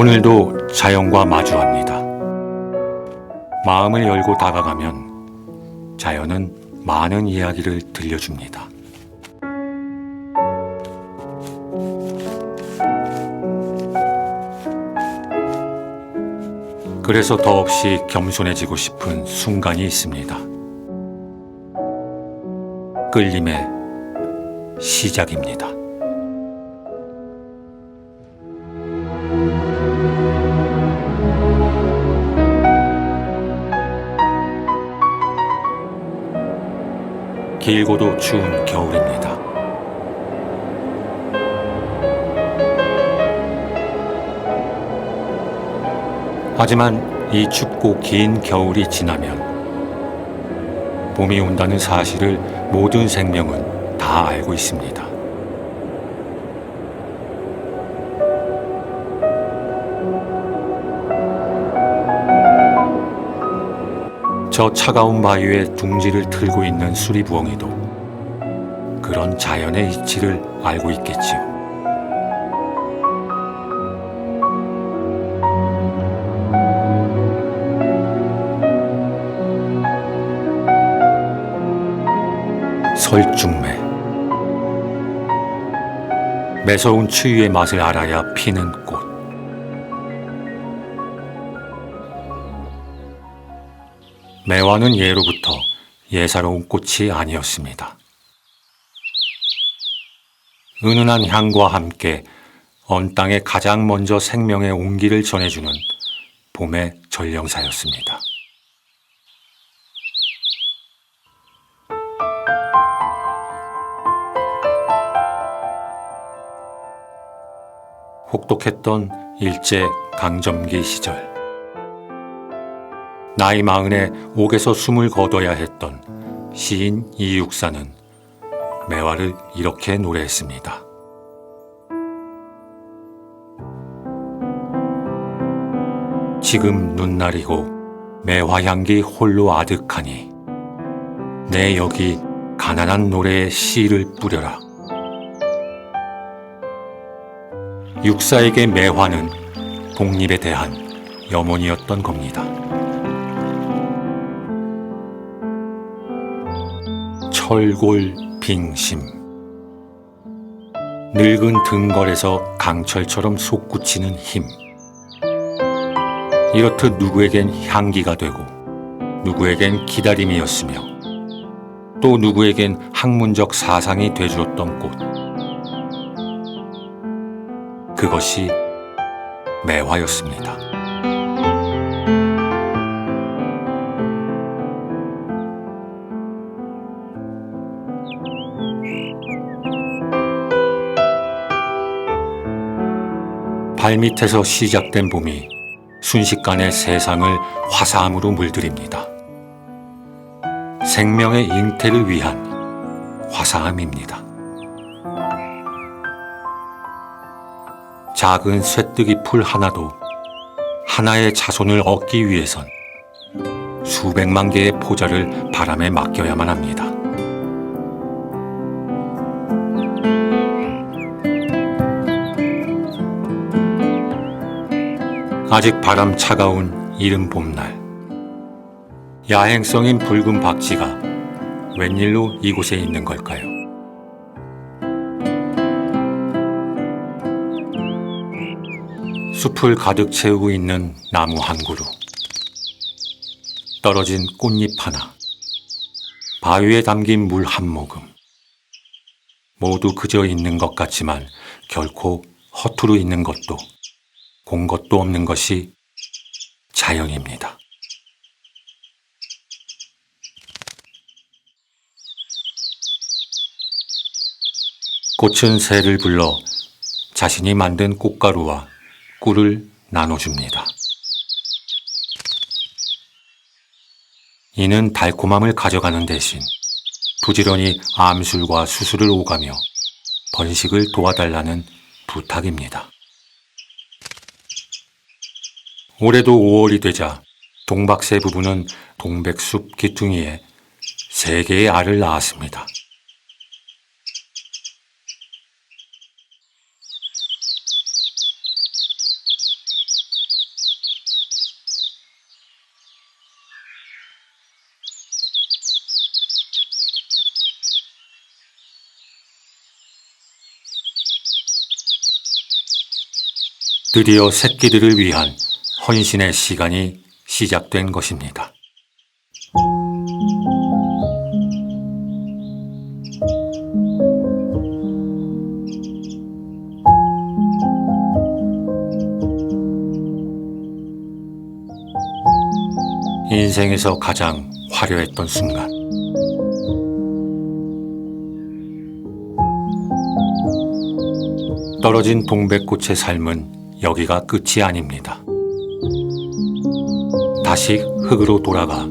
오늘도 자연과 마주합니다. 마음을 열고 다가가면 자연은 많은 이야기를 들려줍니다. 그래서 더없이 겸손해지고 싶은 순간이 있습니다. 끌림의 시작입니다. 길고도 추운 겨울입니다. 하지만 이 춥고 긴 겨울이 지나면 봄이 온다는 사실을 모든 생명은 다 알고 있습니다. 저 차가운 바위에 둥지를 틀고 있는 수리부엉이도 그런 자연의 이치를 알고 있겠지요. 설중매 매서운 추위의 맛을 알아야 피는 꽃 매화는 예로부터 예사로운 꽃이 아니었습니다. 은은한 향과 함께 언 땅에 가장 먼저 생명의 온기를 전해주는 봄의 전령사였습니다. 혹독했던 일제 강점기 시절. 나이 마흔에 옥에서 숨을 거둬야 했던 시인 이육사는 매화를 이렇게 노래했습니다. 지금 눈날이고 매화향기 홀로 아득하니 내 여기 가난한 노래에 씨를 뿌려라. 육사에게 매화는 독립에 대한 염원이었던 겁니다. 철골 빙심. 늙은 등걸에서 강철처럼 솟구치는 힘. 이렇듯 누구에겐 향기가 되고 누구에겐 기다림이었으며 또 누구에겐 학문적 사상이 되주었던 꽃 그것이 매화였습니다. 발밑에서 시작된 봄이 순식간에 세상을 화사함으로 물들입니다. 생명의 잉태를 위한 화사함입니다. 작은 쇠뜨기 풀 하나도 하나의 자손을 얻기 위해선 수백만 개의 포자를 바람에 맡겨야만 합니다. 아직 바람 차가운 이른 봄날. 야행성인 붉은 박쥐가 웬일로 이곳에 있는 걸까요? 숲을 가득 채우고 있는 나무 한 그루. 떨어진 꽃잎 하나. 바위에 담긴 물 한 모금. 모두 그저 있는 것 같지만 결코 허투루 있는 것도 공 것도 없는 것이 자연입니다. 꽃은 새를 불러 자신이 만든 꽃가루와 꿀을 나눠줍니다. 이는 달콤함을 가져가는 대신 부지런히 암술과 수술을 오가며 번식을 도와달라는 부탁입니다. 올해도 5월이 되자 동박새 부부는 동백숲 귀퉁이에 세 개의 알을 낳았습니다. 드디어 새끼들을 위한 헌신의 시간이 시작된 것입니다. 인생에서 가장 화려했던 순간. 떨어진 동백꽃의 삶은 여기가 끝이 아닙니다. 다시 흙으로 돌아가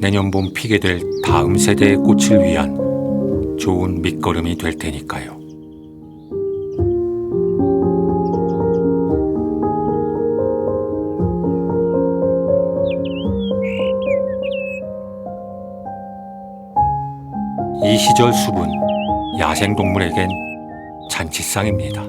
내년 봄 피게 될 다음 세대의 꽃을 위한 좋은 밑거름이 될 테니까요. 이 시절 숲은 야생동물에겐 잔치상입니다.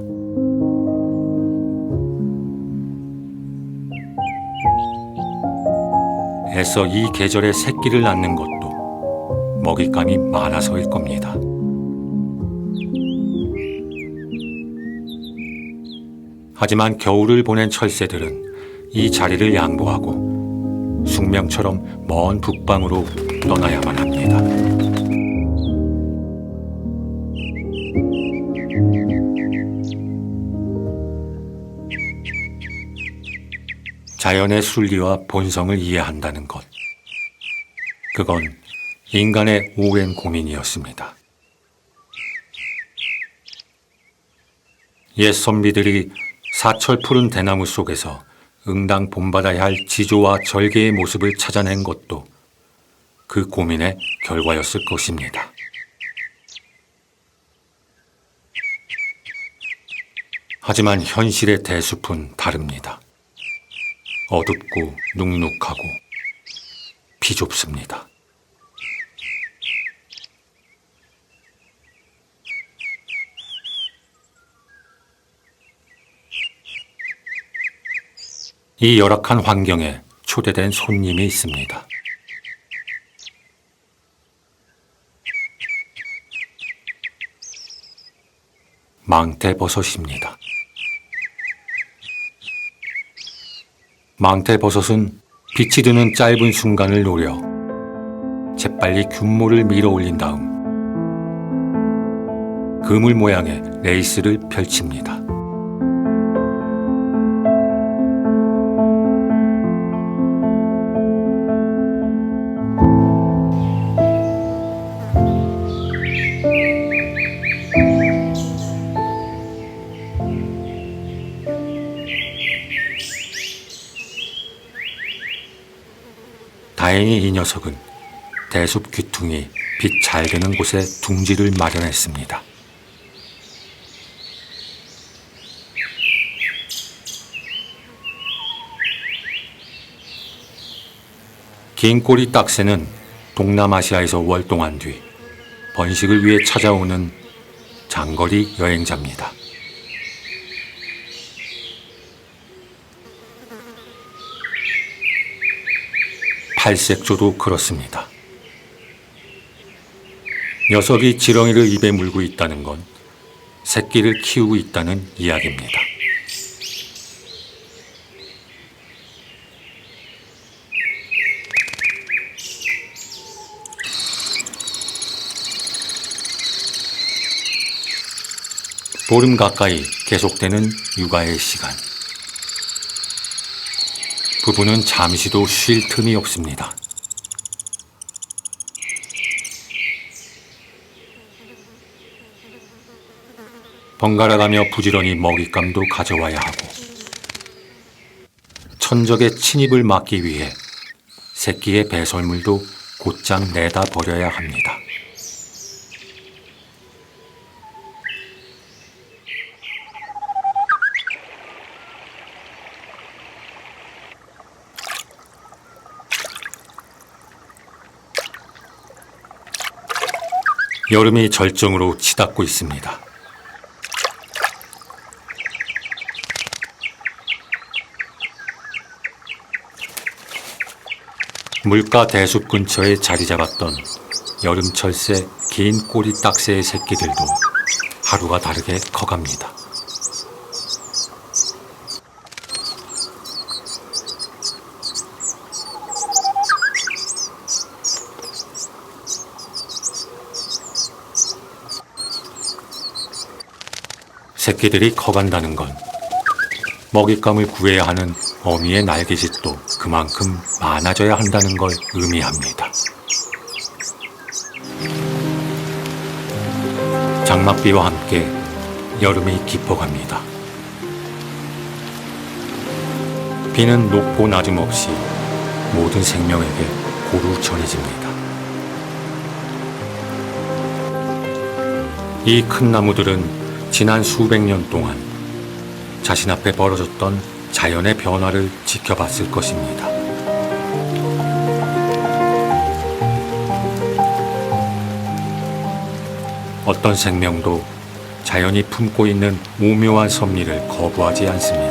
애써 이 계절에 새끼를 낳는 것도 먹잇감이 많아서일 겁니다. 하지만 겨울을 보낸 철새들은 이 자리를 양보하고 숙명처럼 먼 북방으로 떠나야만 합니다. 자연의 순리와 본성을 이해한다는 것. 그건 인간의 오랜 고민이었습니다. 옛 선비들이 사철 푸른 대나무 속에서 응당 본받아야 할 지조와 절개의 모습을 찾아낸 것도 그 고민의 결과였을 것입니다. 하지만 현실의 대숲은 다릅니다. 어둡고 눅눅하고 비좁습니다. 이 열악한 환경에 초대된 손님이 있습니다. 망태버섯입니다. 망태버섯은 빛이 드는 짧은 순간을 노려 재빨리 균모를 밀어 올린 다음 그물 모양의 레이스를 펼칩니다. 녀석은 대숲 귀퉁이 빛잘 드는 곳에 둥지를 마련했습니다. 긴 꼬리 딱새는 동남아시아에서 월동한 뒤 번식을 위해 찾아오는 장거리 여행자입니다. 팔색조도 그렇습니다. 녀석이 지렁이를 입에 물고 있다는 건 새끼를 키우고 있다는 이야기입니다. 보름 가까이 계속되는 육아의 시간. 부부는 잠시도 쉴 틈이 없습니다. 번갈아 가며 부지런히 먹잇감도 가져와야 하고 천적의 침입을 막기 위해 새끼의 배설물도 곧장 내다 버려야 합니다. 여름이 절정으로 치닫고 있습니다. 물가 대숲 근처에 자리 잡았던 여름철새 긴 꼬리 딱새의 새끼들도 하루가 다르게 커갑니다. 새끼들이 커간다는 건 먹잇감을 구해야 하는 어미의 날개짓도 그만큼 많아져야 한다는 걸 의미합니다. 장막비와 함께 여름이 깊어갑니다. 비는 높고 낮음 없이 모든 생명에게 고루 전해집니다. 이 큰 나무들은 지난 수백 년 동안 자신 앞에 벌어졌던 자연의 변화를 지켜봤을 것입니다. 어떤 생명도 자연이 품고 있는 오묘한 섭리를 거부하지 않습니다.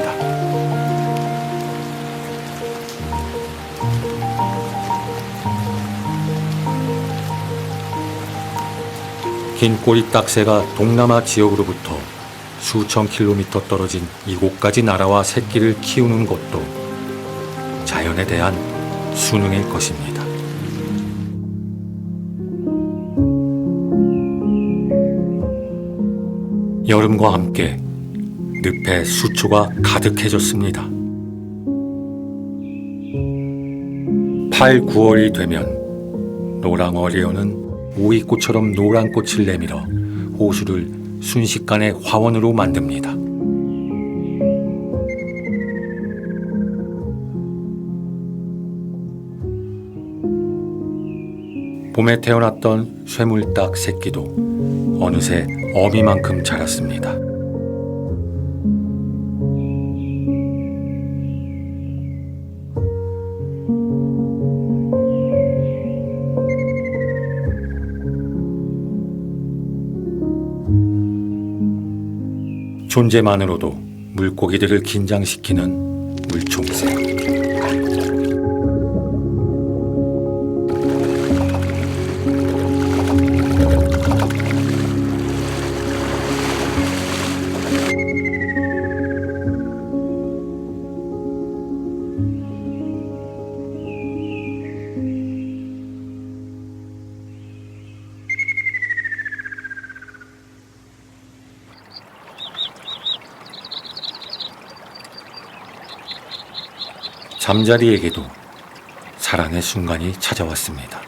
긴 꼬리 딱새가 동남아 지역으로부터 수천 킬로미터 떨어진 이곳까지 날아와 새끼를 키우는 것도 자연에 대한 순응일 것입니다. 여름과 함께 늪에 수초가 가득해졌습니다. 8, 9월이 되면 노랑어리어는 오이꽃처럼 노란 꽃을 내밀어 호수를 순식간에 화원으로 만듭니다. 봄에 태어났던 쇠물딱 새끼도 어느새 어미만큼 자랐습니다. 존재만으로도 물고기들을 긴장시키는 물총새. 잠자리에게도 사랑의 순간이 찾아왔습니다.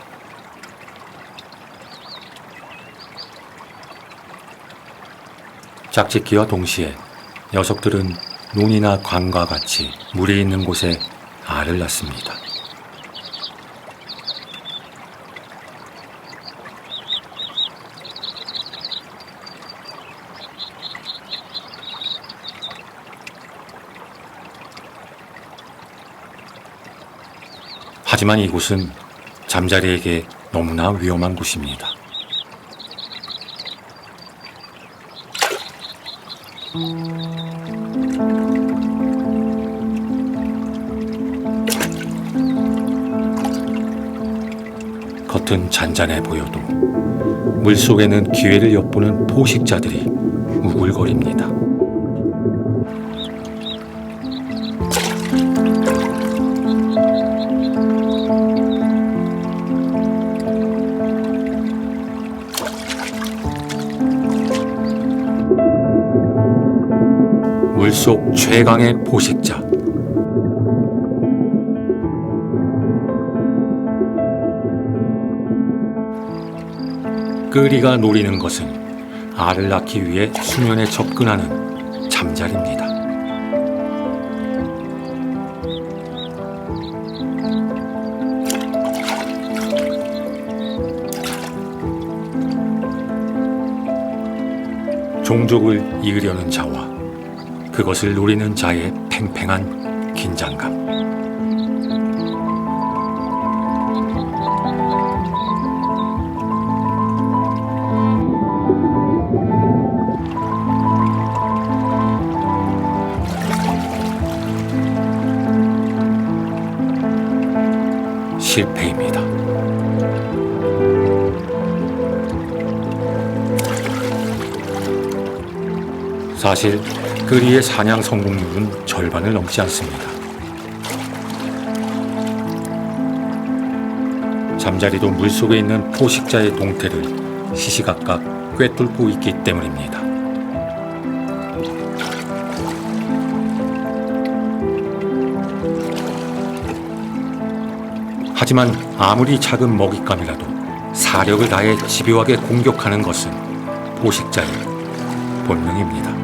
짝짓기와 동시에 녀석들은 논이나 관과 같이 물이 있는 곳에 알을 낳습니다. 하지만 이곳은 잠자리에게 너무나 위험한 곳입니다. 겉은 잔잔해 보여도 물속에는 기회를 엿보는 포식자들이 우글거립니다. 물속 최강의 포식자. 끄리가 노리는 것은 알을 낳기 위해 수면에 접근하는 잠자리입니다. 종족을 이으려는 자와 그것을 노리는 자의 팽팽한 긴장감. 실패입니다. 사실 그리의 사냥 성공률은 절반을 넘지 않습니다. 잠자리도 물속에 있는 포식자의 동태를 시시각각 꿰뚫고 있기 때문입니다. 하지만 아무리 작은 먹잇감이라도 사력을 다해 집요하게 공격하는 것은 포식자의 본능입니다.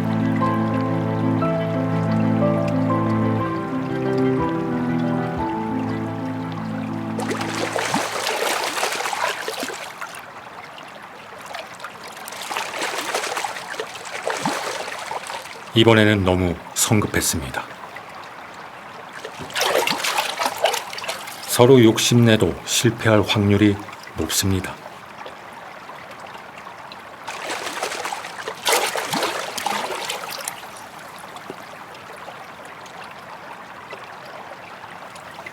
이번에는 너무 성급했습니다. 서로 욕심내도 실패할 확률이 높습니다.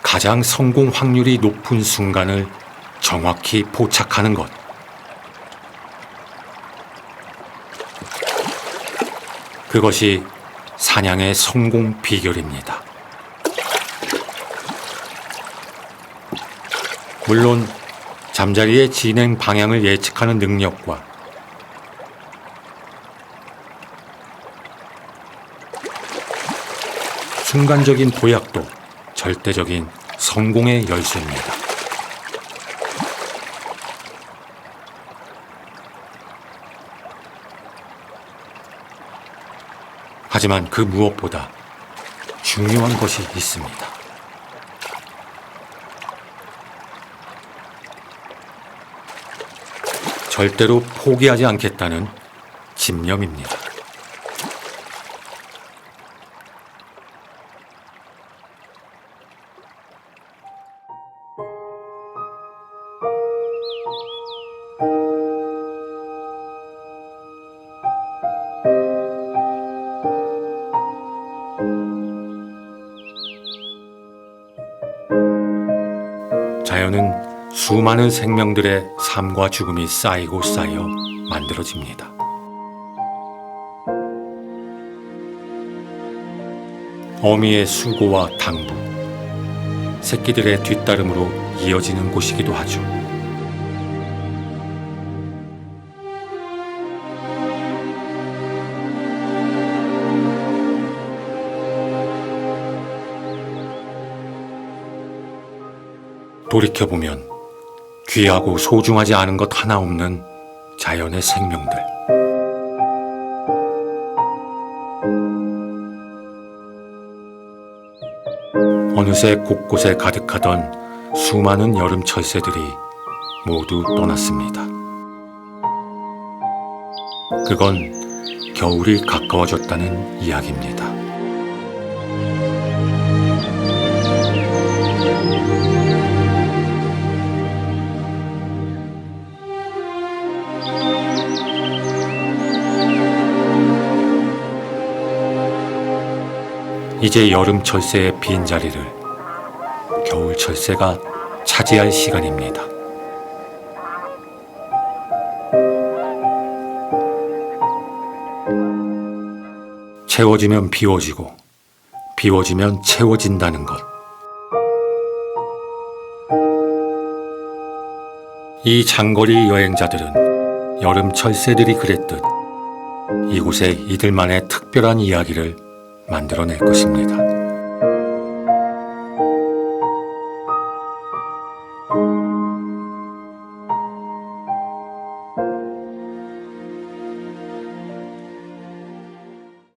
가장 성공 확률이 높은 순간을 정확히 포착하는 것. 그것이 사냥의 성공 비결입니다. 물론 잠자리의 진행 방향을 예측하는 능력과 순간적인 도약도 절대적인 성공의 열쇠입니다. 하지만 그 무엇보다 중요한 것이 있습니다. 절대로 포기하지 않겠다는 집념입니다. 많은 생명들의 삶과 죽음이 쌓이고 쌓여 만들어집니다. 어미의 수고와 당부, 새끼들의 뒤따름으로 이어지는 곳이기도 하죠. 돌이켜보면 귀하고 소중하지 않은 것 하나 없는 자연의 생명들. 어느새 곳곳에 가득하던 수많은 여름 철새들이 모두 떠났습니다. 그건 겨울이 가까워졌다는 이야기입니다. 이제 여름 철새의 빈자리를 겨울 철새가 차지할 시간입니다. 채워지면 비워지고 비워지면 채워진다는 것. 이 장거리 여행자들은 여름 철새들이 그랬듯 이곳에 이들만의 특별한 이야기를 만들어낼 것입니다.